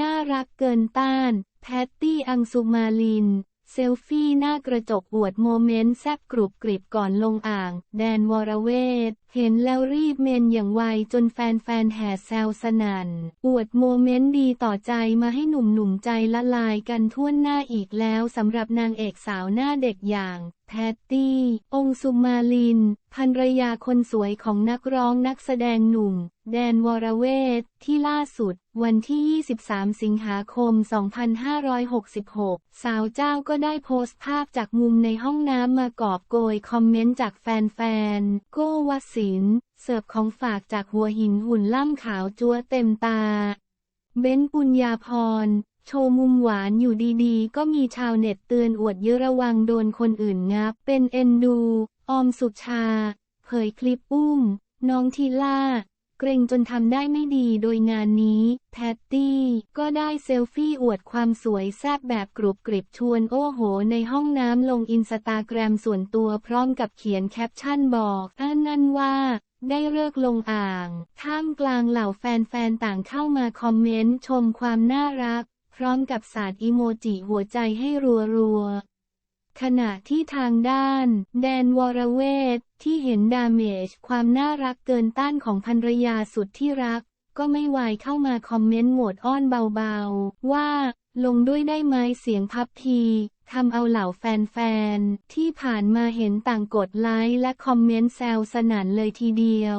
น่ารักเกินต้าน แพตตี้อังสุมาลิน เซลฟี่หน้ากระจกอวดโมเมนต์แซบกรุบกริบก่อนลงอ่าง แดนวรเวท เห็นแล้วรีบเมนอย่างไวจนแฟนๆแห่แซวสนัน่น อวดโมเมนต์ดีต่อใจมาให้หนุ่มๆใจละลายกันทั่วหน้าอีกแล้วสำหรับนางเอกสาวหน้าเด็กอย่าง แพตตี้ องสุมาลิน ภรรยาคนสวยของนักร้องนักแสดงหนุ่ม แดนวรเวทที่ล่าสุด วันที่ 23 สิงหาคม 2566 สาวเจ้าก็ได้โพสต์ภาพจากมุมในห้องน้ำมากอบโกยคอมเมนต์จากแฟนๆ โก้วสิน เสิร์ฟของฝากจากหัวหินหุ่นล่ำขาวจัวเต็มตา เบ้นปุญญาพร โชว์มุมหวานอยู่ดีๆ ก็มีชาวเน็ตเตือนอวดเยอะระวังโดนคนอื่นงับ เป็นเอ็นดู ออมสุชา เผยคลิปอุ้ม น้องทีล่า เกรงจนทำได้ไม่ดีโดยงานนี้ แพตตี้ ก็ได้เซลฟี่อวดความสวยแซบแบบกรุบกริบชวนโอ้โห ในห้องน้ำลงอินสตาแกรมส่วนตัวพร้อมกับเขียนแคปชั่นบอกอ้านั่นว่าได้เลิกลงอ่าง ท่ามกลางเหล่าแฟนๆ ต่างเข้ามาคอมเมนต์ ชมความน่ารัก พร้อมกับสาดอีโมจิหัวใจให้รัวๆ ขณะที่ทางด้าน แดนวรเวทที่เห็นดาเมจความน่ารักเกินต้านของภรรยาสุดที่รัก ก็ไม่ไหวเข้ามาคอมเมนต์โหมดอ้อนเบาๆ ว่าลงด้วยได้ไหมเสียงพับทีทำเอาเหล่าแฟนๆ ที่ผ่านมาเห็นต่างกดไลค์และคอมเมนต์แซวสนันเลยทีเดียว